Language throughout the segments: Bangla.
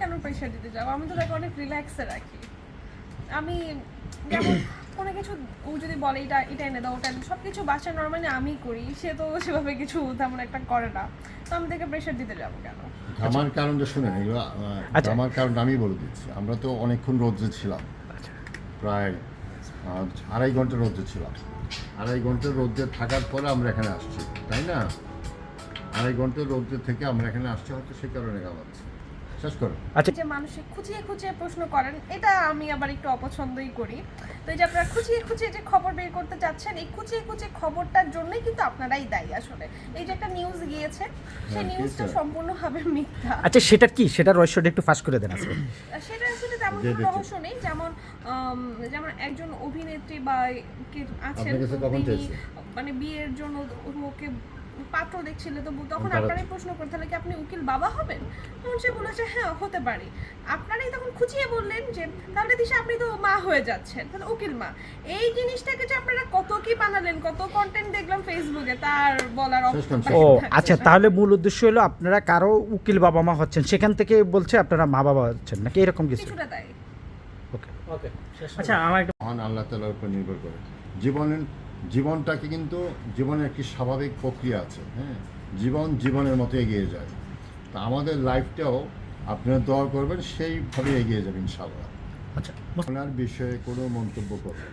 কেন প্রেশার দিতে যাব আমি তো তাকে অনেক রিল্যাক্সে রাখি। আমি যেমন কোনো কিছু ও যদি বলে এটা এটা এনে দাও ওটা সব কিছু বাসায় নর্মালি আমি করি সে তো সেভাবে কিছু তেমন একটা করে না। তো আমি তাকে প্রেশার দিতে যাব কেন? আমার কারণটা শুনেন এগুলো আচ্ছা। আমার কারণটা আমি বলে দিচ্ছি। আমরা তো অনেকক্ষণ রোদ্রে ছিলাম। আচ্ছা। প্রায় আড়াই ঘণ্টা রোদ্রে ছিলাম। আড়াই ঘণ্টা রোদ্রে থাকার পরে আমরা এখানে আসছি তাই না? আড়াই ঘণ্টা রোদ্রে থেকে আমরা এখানে আসছি হয়তো সে কারণে গালাচ্ছি শেষ করো। আচ্ছা। যে মানুষে খুঁচিয়ে খুঁচিয়ে প্রশ্ন করেন এটা আমি আবার একটু অপছন্দই করি। তো এই যে আপনারা খুঁচিয়ে খুঁচিয়ে যে খবর বের করতে চাচ্ছেন এই খুঁচিয়ে খুঁচিয়ে খবরটার জন্যই কিন্তু আপনারাই দায়ী আসলে। এই যে একটা নিউজ গিয়েছে সেই হ্যাঁ, নিউজটা গিয়েছে। সম্পূর্ণভাবে মিথ্যা। আচ্ছা সেটা কি? সেটা রহস্যটা একটু ফাঁস করে দেন আছে সেটা আসলে তেমন কোনো রহস্য নেই। যেমন যেমন একজন অভিনেত্রী বা কে আছেন মানে বিয়ের জন্য ওকে পাত্র দেখছিলে তো তখন আপনারাই প্রশ্ন করতে তাহলে কি আপনি উকিল বাবা হবেন? তখন সে বলেছে হ্যাঁ হতে পারি। আপনারাই তখন খুঁচিয়ে বললেন যে তাহলে দিশা আপনি তো মা হয়ে যাচ্ছেন তাহলে উকিল মা। এই জিনিসটাকে যে আপনারা কত কি বানালেন কত কন্টেন্ট দেখলাম ফেসবুকে তার বলার ও আচ্ছা তাহলে মূল উদ্দেশ্য হলো আপনারা কারও উকিল বাবা মা হচ্ছেন সেখান থেকে বলছে আপনারা মা বাবা হচ্ছেন নাকি এরকম কিছু? কিছুটা তাই। ওকে। ওকে আচ্ছা আমার একটা আল্লাহ তালার উপর নির্ভর করে। জীবনের জীবনটাকে কিন্তু জীবনের একটি স্বাভাবিক প্রক্রিয়া আছে হ্যাঁ? জীবন জীবনের মতো এগিয়ে যায়। তা আমাদের লাইফটাও আপনারা দোয়া করবেন সেইভাবে এগিয়ে যাবেন ইনশাআল্লাহ। আচ্ছা ওনার বিষয়ে কোনো মন্তব্য করবেন?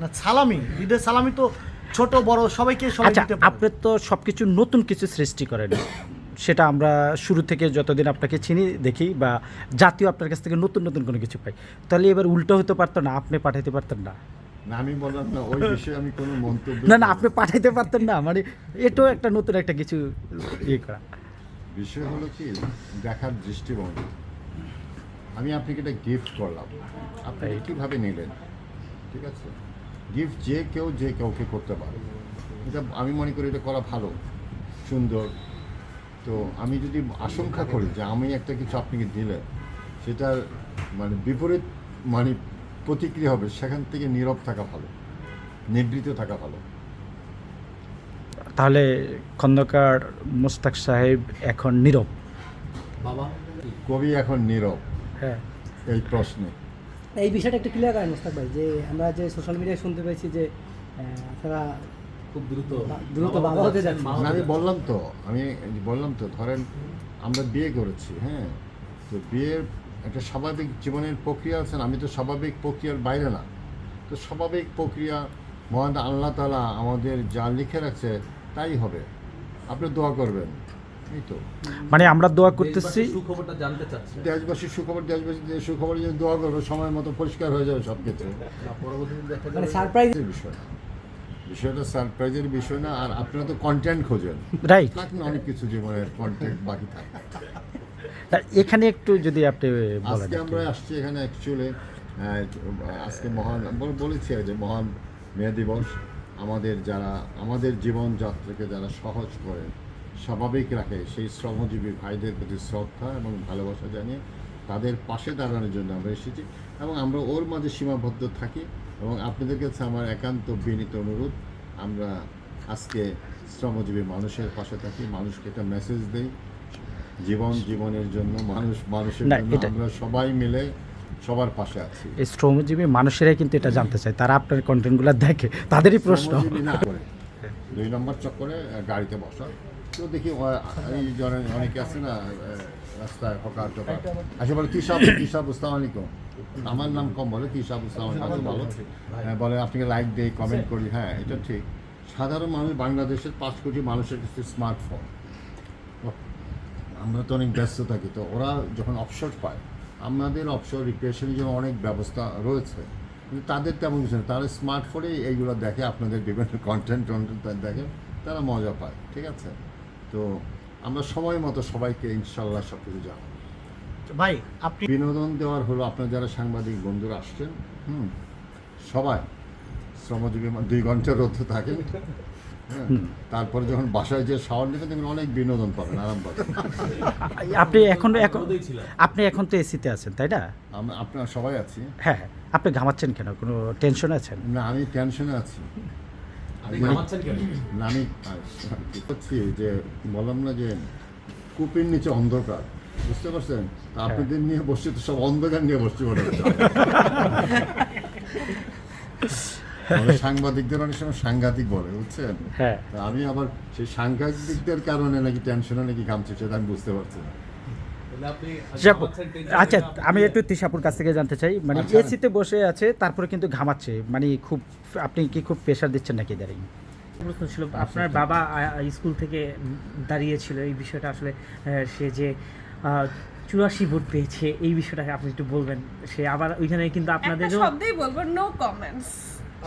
না। সালামি ঈদের সালামি তো ছোট বড় সবাইকে সবাই আচ্ছা আপনি তো সব কিছু নতুন কিছু সৃষ্টি করেন। সেটা আমরা শুরু থেকে যতদিন আপনাকে চিনি দেখি বা জাতীয় আপনার কাছ থেকে নতুন নতুন কোনো কিছু পাই। তাহলে এবার উল্টো হতে পারতো না আপনি পাঠাইতে পারতেন না। না আমি বললাম না ওই বিষয়ে আমি কোনো মন্তব্য না না আপনি পাঠাইতে পারতেন না মানে এটাও একটা নতুন একটা কিছু ইয়ে করা। বিষয় হলো কি দেখার দৃষ্টিভঙ্গি। আমি আপনাকে এটা গিফট করলাম। আপনি। কীভাবে নিলেন? ঠিক আছে? গিফট যে কেউ যে কাউকে করতে পারে। এটা আমি মনে করি এটা করা ভালো সুন্দর। তো আমি যদি আশঙ্কা করি যে আমি একটা কিছু আপনাকে দিলে সেটার মানে বিপরীত মানে প্রতিক্রিয়া হবে সেখান থেকে নীরব থাকা ভালো নিবৃত থাকা ভালো। তাহলে খন্দকার মোস্তাক সাহেব এখন নীরব? বাবা? কবি এখন নীরব। হ্যাঁ। এই প্রশ্নে। এই বিষয়টা একটু ক্লিয়ার করেন মোস্তাক ভাই যে আমরা যে সোশ্যাল মিডিয়ায় শুনতে পেয়েছি যে আপনারা খুব দ্রুত। দ্রুত বাবা হতে যাচ্ছেন। আমি বললাম তো আমি বললাম তো ধরেন আমরা বিয়ে করেছি হ্যাঁ। তো বিয়ের একটা স্বাভাবিক জীবনের প্রক্রিয়া আছেন আমি তো স্বাভাবিক প্রক্রিয়ার বাইরে না। তো স্বাভাবিক প্রক্রিয়া মহান আল্লাহ তালা আমাদের যা লিখে রাখছে তাই হবে। আপনি দোয়া করবেন এই তো। মানে আমরা দোয়া করতেছি সুখবরটা জানতে চাচ্ছে। দেশবাসীর সুখবর দেশবাসীর সুখবর যদি দোয়া করবে সময় মতো পরিষ্কার হয়ে যাবে সব কিছু দেখা মানে যাবে। সারপ্রাইজ এই বিষয়। বিষয়টা সারপ্রাইজের বিষয় না আর আপনারা তো কন্টেন্ট খোঁজেন। রাইট থাক অনেক কিছু জীবনের কন্টেন্ট বাকি থাকে। এখানে একটু যদি আপনি আজকে আমরা আসছি এখানে অ্যাকচুয়ালি আজকে মহান বল- বলেছি আর যে মহান মে দিবস আমাদের যারা আমাদের জীবনযাত্রাকে যারা সহজ করে স্বাভাবিক রাখে সেই শ্রমজীবী ভাইদের প্রতি শ্রদ্ধা এবং ভালোবাসা জানিয়ে তাদের পাশে দাঁড়ানোর জন্য আমরা এসেছি এবং আমরা ওর মাঝে সীমাবদ্ধ থাকি এবং আপনাদের কাছে আমার একান্ত বিনীত অনুরোধ আমরা আজকে শ্রমজীবী মানুষের পাশে থাকি মানুষকে একটা মেসেজ দেই। জীবন জীবনের জন্য মানুষ মানুষের জন্য আমরা সবাই মিলে সবার পাশে আছি। এই শ্রমজীবী মানুষেরাই কিন্তু এটা জানতে চায়। তারা আপনার কন্টেন্টগুলো দেখে তাদেরই প্রশ্ন। দুই নম্বর চক্করে গাড়িতে বসা। তো দেখি এই জনে অনেকে আছে না রাস্তায় হকার টকার। আচ্ছা বলে সাহেব কি সাহেব আলাইকুম আমার নাম কম বলে সাহেব আসসালামু আলাইকুম ভালো। হ্যাঁ, বলে আপনাকে লাইক দেই কমেন্ট করি? হ্যাঁ এটা ঠিক। সাধারণ মানুষ বাংলাদেশের পাঁচ কোটি মানুষের কাছে স্মার্টফোন আমরা তো অনেক ব্যস্ত থাকি তো ওরা যখন অবসর পায় আমাদের অবসর রিক্রিয়েশনের জন্য অনেক ব্যবস্থা রয়েছে। কিন্তু তাদের তেমন কিছু না তারা স্মার্টফোনে এইগুলো দেখে আপনাদের বিভিন্ন কন্টেন্ট টন্টেন্ট দেখে তারা মজা পায় ঠিক আছে? তো আমরা সময় মতো সবাইকে ইনশাল্লাহ সব কিছু জানাব ভাই আপনি বিনোদন দেওয়ার হলো আপনার যারা সাংবাদিক বন্ধুরা আসছেন হুম সবাই শ্রমজীবী দুই ঘণ্টার রোদ হ্যাঁ তারপরে যখন বাসায় যে শাওয়ার নেবেন দেখবেন অনেক বিনোদন পাবেন আরাম পাবেন। আপনি এখন এখন আপনি এখন তো এসিতে আছেন তাই না? আপনারা সবাই আছি। হ্যাঁ আপনি ঘামাচ্ছেন কেন? কোনো টেনশন আছেন? না আমি টেনশনে আছি। আপনি ঘামাচ্ছেন কেন? না আমি হচ্ছি যে বললাম না যে কূপের নিচে অন্ধকার বুঝতে পারছেন? তা আপনাদের নিয়ে বসছে তো সব অন্ধকার নিয়ে বসছে মনে সাংবাদিকদের অনেক সময় সাংঘাতিক বলে বুঝছেন? হ্যাঁ। আমি আবার সেই সাংঘাতিকদের কারণে নাকি টেনশনে নাকি ঘামছে সেটা আমি বুঝতে পারছি না। আচ্ছা আমি একটু তিশাপুর কাছ থেকে জানতে চাই। মানে আচ্ছা। এসিতে বসে আছে তারপরে কিন্তু ঘামাচ্ছে। মানে খুব আপনি কি খুব প্রেশার দিচ্ছেন নাকি দাঁড়িয়ে? প্রশ্ন ছিল আপনার বাবা স্কুল থেকে দাঁড়িয়েছিল এই বিষয়টা আসলে সে যে চুরাশি ভোট পেয়েছে এই বিষয়টাকে আপনি একটু বলবেন। সে আবার ওইখানে কিন্তু আপনাদের শব্দেই বলব নো কমেন্টস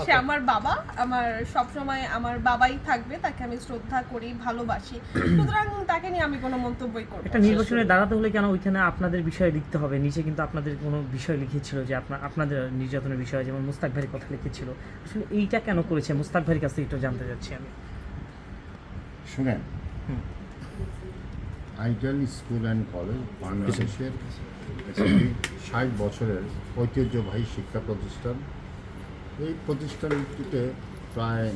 সে আমার বাবা আমার সব সময় আমার বাবাই থাকবে তাকে আমি শ্রদ্ধা করি ভালোবাসি। সুতরাং তাকে নিয়ে আমি কোনো মন্তব্যই করব একটা নির্বাচনে দাঁড়াতে হলে কেন ওইখানে আপনাদের বিষয় লিখতে হবে? নিচে কিন্তু আপনাদের কোনো বিষয় লিখেছিল যে আপনার আপনাদের নির্যাতনের বিষয় যেমন মুস্তাক ভাইয়ের কথা লিখেছিল। আসলে এইটা কেন করেছে? মুস্তাক ভাইয়ের কাছে একটু জানতে চাচ্ছি আমি। শুনেন হুম। আইডিয়াল স্কুল অ্যান্ড কলেজ বাংলাদেশের ষাট বছরের ঐতিহ্যবাহী শিক্ষা প্রতিষ্ঠান এই প্রতিষ্ঠানটিতে প্রায়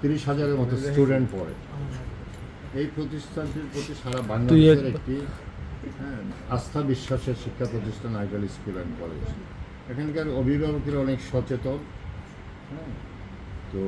তিরিশ হাজারের মতো স্টুডেন্ট পড়ে। এই প্রতিষ্ঠানটির প্রতি সারা বাংলাদেশের একটি হ্যাঁ, আস্থা বিশ্বাসের শিক্ষা প্রতিষ্ঠান আইডিয়াল স্কুল অ্যান্ড কলেজ। এখানকার অভিভাবকেরা অনেক সচেতন হ্যাঁ তো